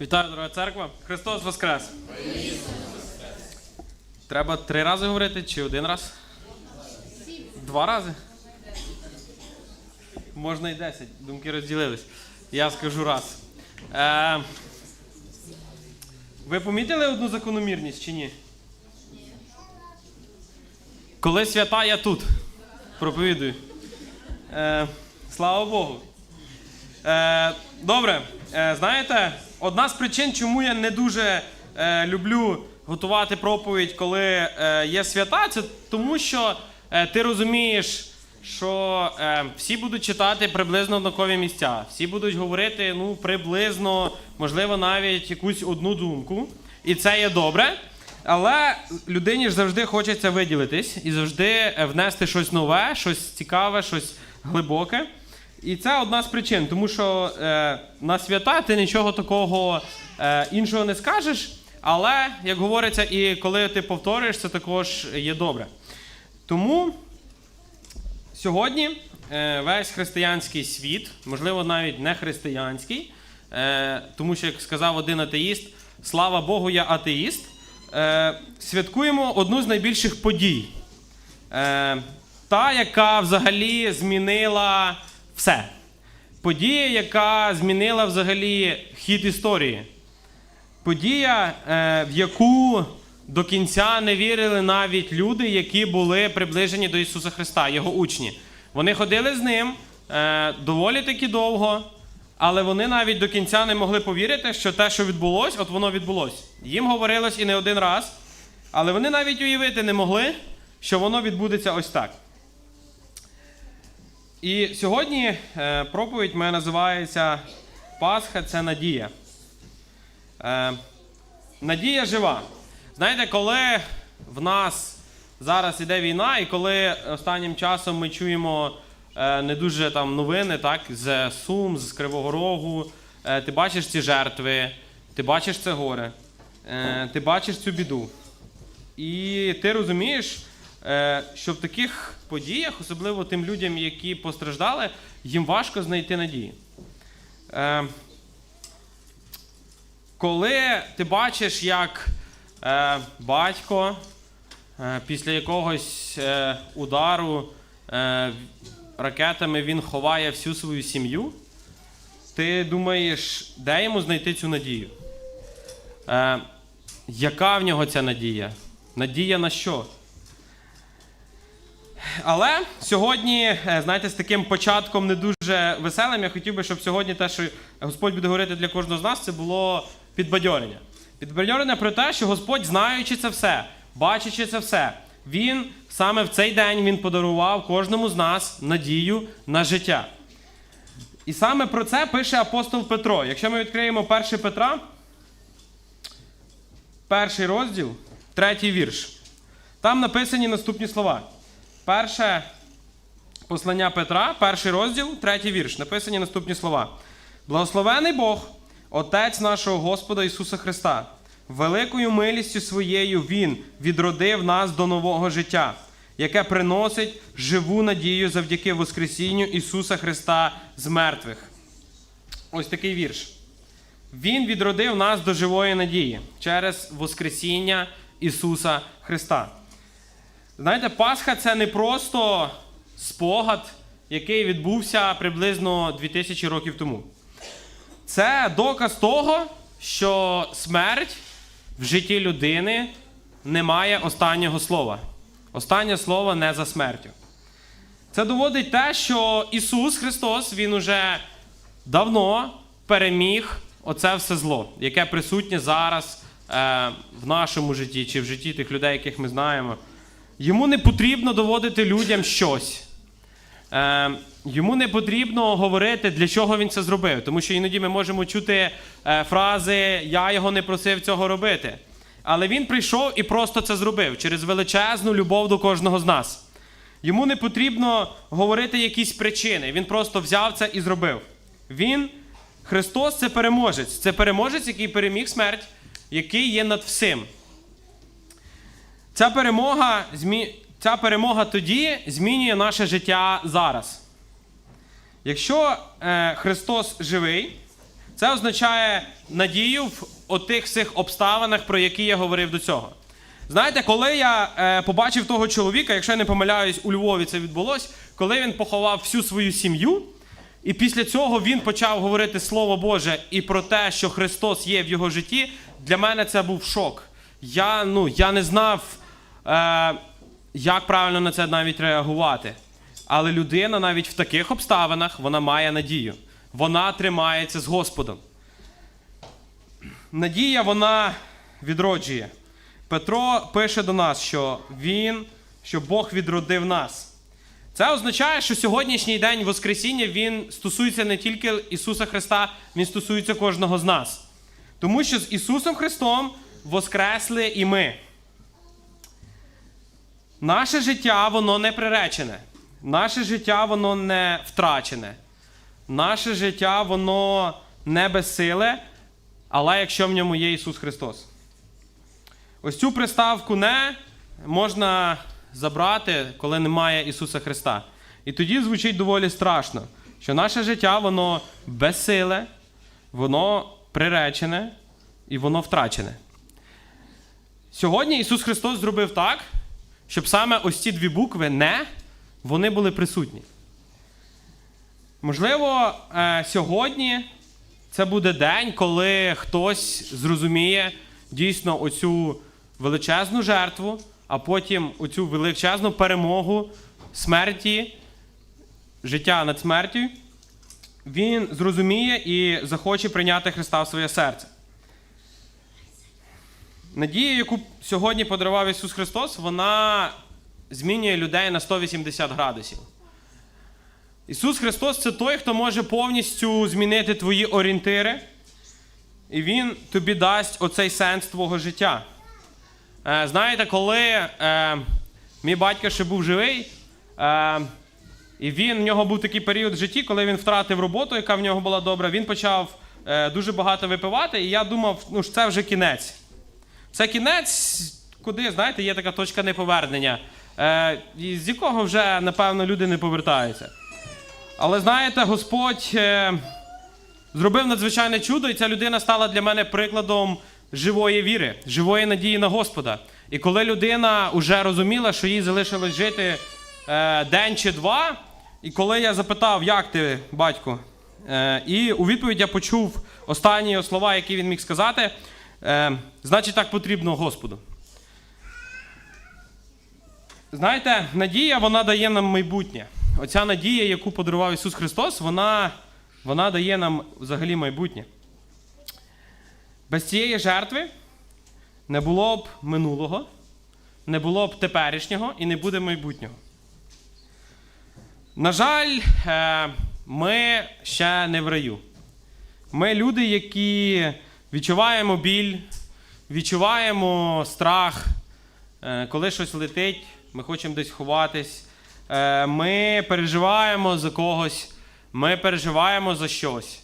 Вітаю, дорога церква. Христос Воскрес! Треба три рази говорити чи один раз? Два рази? Можна і десять. Думки розділились. Я скажу раз. Е, ви помітили одну закономірність чи ні? Коли свята, я тут. Проповідую. Е, слава Богу. Е, добре, е, знаєте, одна з причин, чому я не дуже е, люблю готувати проповідь, коли е, є свята, це тому, що е, ти розумієш, що е, всі будуть читати приблизно однакові місця, всі будуть говорити ну, приблизно, можливо, навіть якусь одну думку. І це є добре. Але людині ж завжди хочеться виділитись і завжди е, внести щось нове, щось цікаве, щось глибоке. І це одна з причин, тому що е, на свята ти нічого такого е, іншого не скажеш, але, як говориться, і коли ти повторюєш, це також є добре. Тому сьогодні е, весь християнський світ, можливо, навіть не християнський, е, тому що, як сказав один атеїст, слава Богу, я атеїст, е, святкуємо одну з найбільших подій. Е, та, яка взагалі змінила все. Подія, яка змінила взагалі хід історії. Подія, е, в яку до кінця не вірили навіть люди, які були приближені до Ісуса Христа, Його учні. Вони ходили з ним е, доволі таки довго, але вони навіть до кінця не могли повірити, що те, що відбулось, от воно відбулось. Їм говорилось і не один раз, але вони навіть уявити не могли, що воно відбудеться ось так. І сьогодні е, проповідь моя називається Пасха це надія. Е, надія жива. Знаєте, коли в нас зараз іде війна, і коли останнім часом ми чуємо е, не дуже там новини, так, з Сум, з Кривого Рогу, ти бачиш ці жертви, ти бачиш це горе, ти бачиш цю біду. І ти розумієш, що в таких подіях, особливо тим людям, які постраждали, їм важко знайти надії. Е, Коли ти бачиш, як е, батько е, після якогось е, удару е, ракетами він ховає всю свою сім'ю, ти думаєш, де йому знайти цю надію? Е, яка в нього ця надія? Надія на що? Але сьогодні, е, знаєте, з таким початком не дуже веселим, я хотів би, щоб сьогодні те, що Господь буде говорити для кожного з нас, це було підбадьорення. Підбадьорення про те, що Господь, знаючи це все, бачачи це все, Він саме в цей день Він подарував кожному з нас надію на життя. І саме про це пише апостол Петро. Якщо ми відкриємо 1 Петра, перший розділ, третій вірш. Там написані наступні слова. Перше послання Петра, перший розділ, третій вірш. Написані наступні слова. Благословений Бог, Отець нашого Господа Ісуса Христа, великою милістю своєю Він відродив нас до нового життя, яке приносить живу надію завдяки Воскресінню Ісуса Христа з мертвих. Ось такий вірш. Він відродив нас до живої надії через Воскресіння Ісуса Христа. Знаєте, Пасха це не просто спогад, який відбувся приблизно 2000 років тому. Це доказ того, що смерть в житті людини не має останнього слова. Останнє слово не за смертю. Це доводить те, що Ісус Христос, Він уже давно переміг оце все зло, яке присутнє зараз е, в нашому житті чи в житті тих людей, яких ми знаємо. Йому не потрібно доводити людям щось. Е, йому не потрібно говорити, для чого він це зробив. Тому що іноді ми можемо чути е, фрази Я його не просив цього робити. Але він прийшов і просто це зробив через величезну любов до кожного з нас. Йому не потрібно говорити якісь причини. Він просто взяв це і зробив. Він, Христос, це переможець. Це переможець, який переміг смерть, який є над всім. Ця перемога, ця перемога тоді змінює наше життя зараз. Якщо е, Христос живий, Це означає надію в отих всіх обставинах, про які я говорив до цього. Знаєте, коли я е, побачив того чоловіка, якщо я не помиляюсь, у Львові це відбулось, коли він поховав всю свою сім'ю, і після цього він почав говорити Слово Боже і про те, що Христос є в його житті, для мене це був шок. Я, ну, я не знав, як правильно на це навіть реагувати. Але людина навіть в таких обставинах вона має надію. Вона тримається з Господом. Надія вона відроджує. Петро пише до нас, що він, що Бог відродив нас. Це означає, що сьогоднішній день Воскресіння він стосується не тільки Ісуса Христа, він стосується кожного з нас. Тому що з Ісусом Христом воскресли і ми. Наше життя, воно не приречене. Наше життя, воно не втрачене. Наше життя, воно не безсиле, але якщо в ньому є Ісус Христос. Ось цю приставку не можна забрати, коли немає Ісуса Христа. І тоді звучить доволі страшно, що наше життя, воно безсиле, воно приречене і воно втрачене. Сьогодні Ісус Христос зробив так, щоб саме ось ці дві букви не вони були присутні. Можливо, е, сьогодні це буде день, коли хтось зрозуміє дійсно оцю величезну жертву, а потім оцю величезну перемогу смерті, життя над смертю. Він зрозуміє і захоче прийняти Христа в своє серце. Надія, яку сьогодні подарував Ісус Христос, вона змінює людей на 180 градусів. Ісус Христос це той, хто може повністю змінити твої орієнтири, і Він тобі дасть оцей сенс твого життя. Е, знаєте, коли е, мій батько ще був живий, е, і він, в нього був такий період в житті, коли він втратив роботу, яка в нього була добра, він почав е, дуже багато випивати, і я думав, ну це вже кінець. Це кінець, куди, знаєте, є така точка неповернення, е, з якого вже, напевно, люди не повертаються. Але знаєте, Господь е, зробив надзвичайне чудо, і ця людина стала для мене прикладом живої віри, живої надії на Господа. І коли людина вже розуміла, що їй залишилось жити е, день чи два, і коли я запитав, як ти, батько, і у відповідь я почув останні слова, які він міг сказати, е, значить так потрібно Господу. Знаєте, надія вона дає нам майбутнє. Оця надія, яку подарував Ісус Христос, вона, вона дає нам взагалі майбутнє. Без цієї жертви не було б минулого, не було б теперішнього і не буде майбутнього. На жаль, е, ми ще не в раю. Ми люди, які відчуваємо біль, відчуваємо страх, Е, коли щось летить, ми хочемо десь ховатись. Е, Ми переживаємо за когось, ми переживаємо за щось.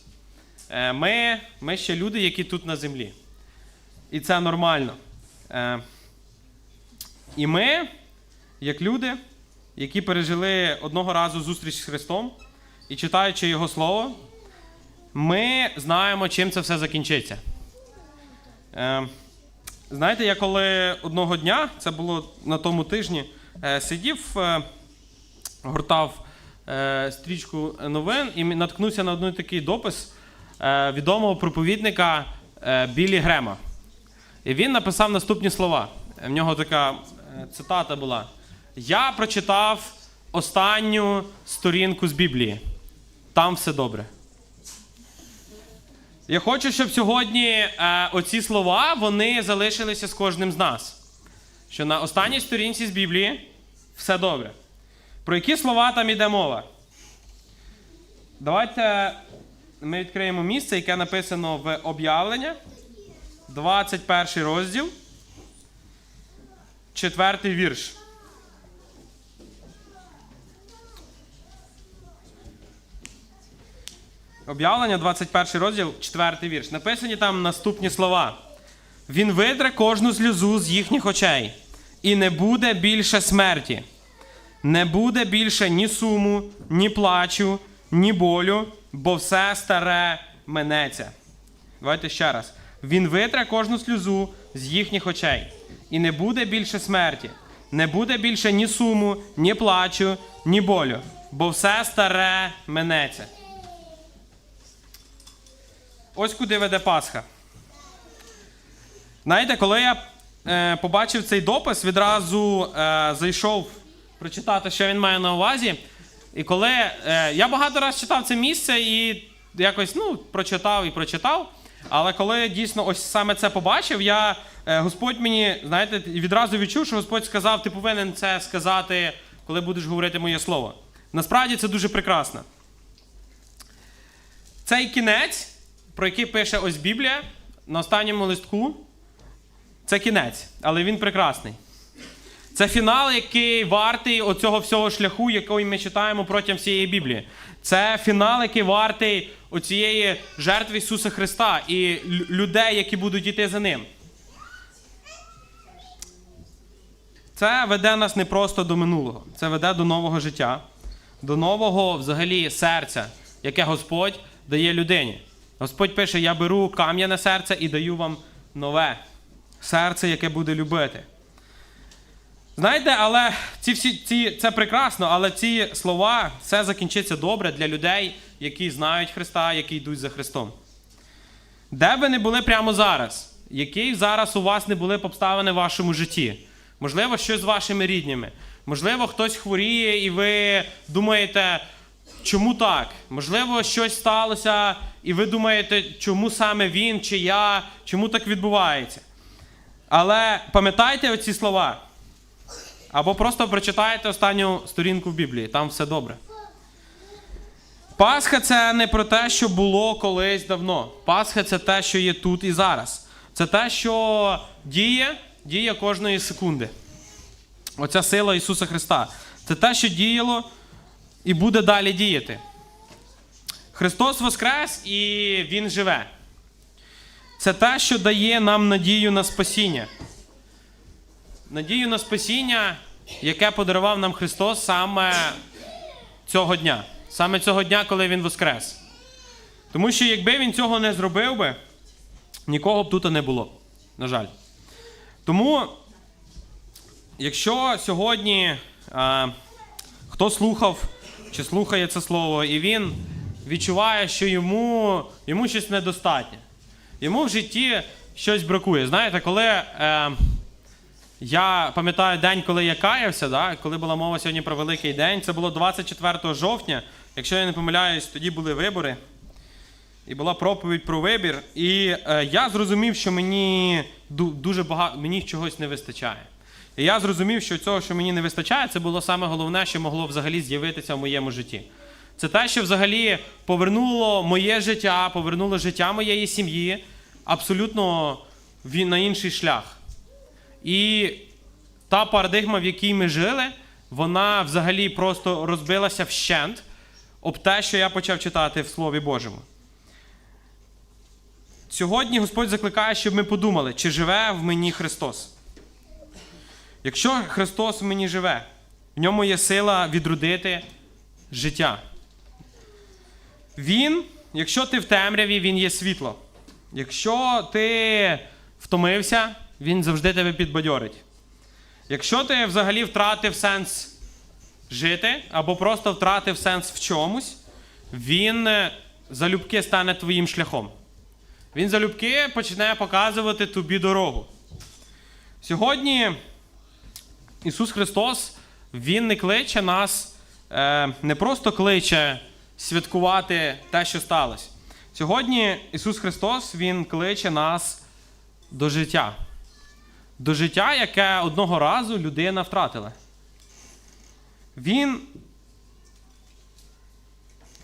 Е, Ми, ми ще люди, які тут на землі. І це нормально. І ми, як люди, які пережили одного разу зустріч з Христом і читаючи Його Слово, ми знаємо, чим це все закінчиться. Е, Знаєте, я коли одного дня, це було на тому тижні, е, сидів, е, гортав е, стрічку новин і наткнувся на один такий допис е, відомого проповідника е, Білі Грема. І він написав наступні слова. В нього така е, цитата була: Я прочитав останню сторінку з Біблії. Там все добре. Я хочу, щоб сьогодні е, оці слова вони залишилися з кожним з нас. Що на останній сторінці з Біблії все добре. Про які слова там іде мова? Давайте ми відкриємо місце, яке написано в об'явлення, 21 розділ, 4 вірш. Об'явлення, 21 розділ, 4 вірш. Написані там наступні слова. Він видре кожну сльозу з їхніх очей, і не буде більше смерті, не буде більше ні суму, ні плачу, ні болю, бо все старе минеться. Давайте ще раз. Він витре кожну сльозу з їхніх очей. І не буде більше смерті, не буде більше ні суму, ні плачу, ні болю, бо все старе минеться. Ось куди веде Пасха. Знаєте, коли я е, побачив цей допис, відразу е, зайшов прочитати, що він має на увазі. І коли е, я багато разів читав це місце і якось ну, прочитав і прочитав. Але коли дійсно ось саме це побачив, я е, Господь мені, знаєте, відразу відчув, що Господь сказав, ти повинен це сказати, коли будеш говорити моє слово. Насправді це дуже прекрасно. Цей кінець, про який пише ось Біблія на останньому листку, це кінець, але він прекрасний. Це фінал, який вартий оцього всього шляху, який ми читаємо протягом всієї Біблії. Це фінал, який вартий оцієї жертви Ісуса Христа і людей, які будуть йти за ним. Це веде нас не просто до минулого, це веде до нового життя, до нового взагалі серця, яке Господь дає людині. Господь пише: Я беру кам'яне серце і даю вам нове серце, яке буде любити. Знаєте, але ці всі ці це прекрасно, але ці слова все закінчиться добре для людей, які знають Христа, які йдуть за Христом. Де би не були прямо зараз, які зараз у вас не були обставини в вашому житті? Можливо, щось з вашими рідними. Можливо, хтось хворіє, і ви думаєте, чому так? Можливо, щось сталося, і ви думаєте, чому саме він чи я, чому так відбувається. Але пам'ятайте оці слова. Або просто прочитайте останню сторінку в Біблії, там все добре. Пасха це не про те, що було колись давно. Пасха це те, що є тут і зараз. Це те, що діє, діє кожної секунди. Оця сила Ісуса Христа. Це те, що діяло і буде далі діяти. Христос Воскрес і Він живе. Це те, що дає нам надію на спасіння. Надію на спасіння, яке подарував нам Христос саме цього дня. Саме цього дня, коли Він воскрес. Тому що якби він цього не зробив би, нікого б тут не було. На жаль. Тому, якщо сьогодні а, хто слухав чи слухає це слово, і він відчуває, що йому, йому щось недостатньо, йому в житті щось бракує. Знаєте, коли. Е, я пам'ятаю день, коли я каявся, да? коли була мова сьогодні про великий день. Це було 24 жовтня. Якщо я не помиляюсь, тоді були вибори. І була проповідь про вибір. І е, я зрозумів, що мені дуже багато мені чогось не вистачає. І я зрозумів, що цього, що мені не вистачає, це було саме головне, що могло взагалі з'явитися в моєму житті. Це те, що взагалі повернуло моє життя, повернуло життя моєї сім'ї абсолютно на інший шлях. І та парадигма, в якій ми жили, вона взагалі просто розбилася вщент об те, що я почав читати в Слові Божому. Сьогодні Господь закликає, щоб ми подумали, чи живе в мені Христос. Якщо Христос в мені живе, в ньому є сила відродити життя. Він, якщо ти в темряві, він є світло. Якщо ти втомився, він завжди тебе підбадьорить. Якщо ти взагалі втратив сенс жити, або просто втратив сенс в чомусь, він е, залюбки стане твоїм шляхом. Він залюбки почне показувати тобі дорогу. Сьогодні Ісус Христос, Він не кличе нас, е, не просто кличе святкувати те, що сталося. Сьогодні Ісус Христос, Він кличе нас до життя. До життя, яке одного разу людина втратила. Він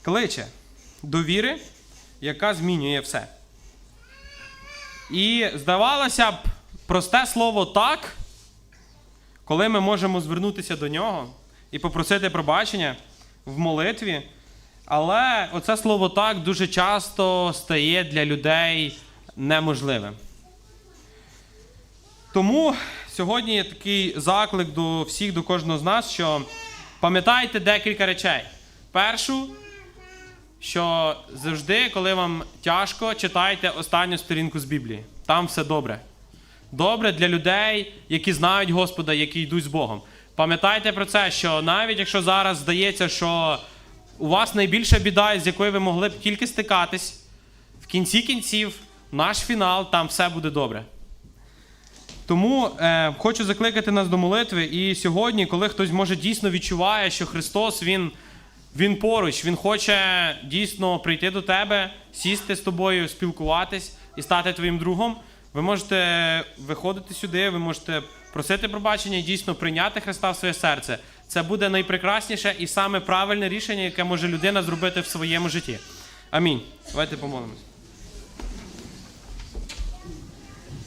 кличе до віри, яка змінює все. І здавалося б, просте слово так, коли ми можемо звернутися до нього і попросити пробачення в молитві. Але оце слово так дуже часто стає для людей неможливим. Тому сьогодні є такий заклик до всіх, до кожного з нас, що пам'ятайте декілька речей. Першу, що завжди, коли вам тяжко, читайте останню сторінку з Біблії. Там все добре. Добре для людей, які знають Господа, які йдуть з Богом. Пам'ятайте про це, що навіть якщо зараз здається, що у вас найбільша біда, з якою ви могли б тільки стикатись, в кінці кінців, наш фінал, там все буде добре. Тому е, хочу закликати нас до молитви. І сьогодні, коли хтось може дійсно відчуває, що Христос Він, він поруч, Він хоче дійсно прийти до тебе, сісти з тобою, спілкуватись і стати твоїм другом. Ви можете виходити сюди, ви можете просити пробачення і дійсно прийняти Христа в своє серце. Це буде найпрекрасніше і саме правильне рішення, яке може людина зробити в своєму житті. Амінь. Давайте помолимось.